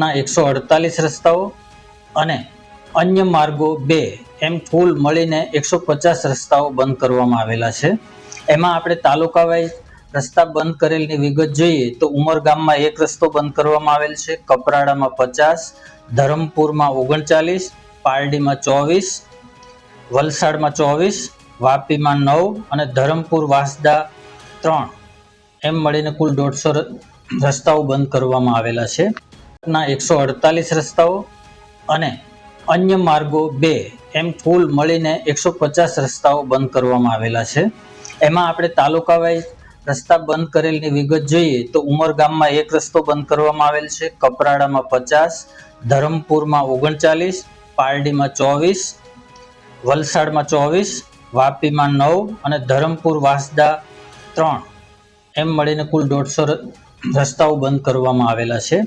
ના એકસો અડતાલીસ રસ્તાઓ અને અન્ય માર્ગો બે એમ કુલ મળીને એકસો પચાસ રસ્તાઓ બંધ કરવામાં આવેલા છે. એમાં આપણે તાલુકા વાઇઝ રસ્તા બંધ કરેલની વિગત જોઈએ તો ઉમરગામમાં એક રસ્તો બંધ કરવામાં આવેલ છે. કપરાડામાં પચાસ, ધરમપુરમાં ઓગણચાલીસ, પારડીમાં ચોવીસ, વલસાડમાં ચોવીસ, વાપીમાં નવ અને ધરમપુર, વાસદા ત્રણ એમ મળીને કુલ દોઢસો રસ્તાઓ બંધ કરવામાં આવેલા છે. ના એકસો અડતાલીસ રસ્તાઓ અને અન્ય માર્ગો બે એમ કુલ મળીને એકસો પચાસ રસ્તાઓ બંધ કરવામાં આવેલા છે. એમાં આપણે તાલુકા વાઇઝ રસ્તા બંધ કરેલની વિગત જોઈએ તો ઉમરગામમાં એક રસ્તો બંધ કરવામાં આવેલ છે. કપરાડામાં પચાસ, ધરમપુરમાં ઓગણચાલીસ, પારડીમાં ચોવીસ, વલસાડમાં ચોવીસ, વાપીમાં નવ અને ધરમપુર, વાસદા ત્રણ એમ મળીને કુલ દોઢસો રસ્તાઓ બંધ કરવામાં આવેલા છે.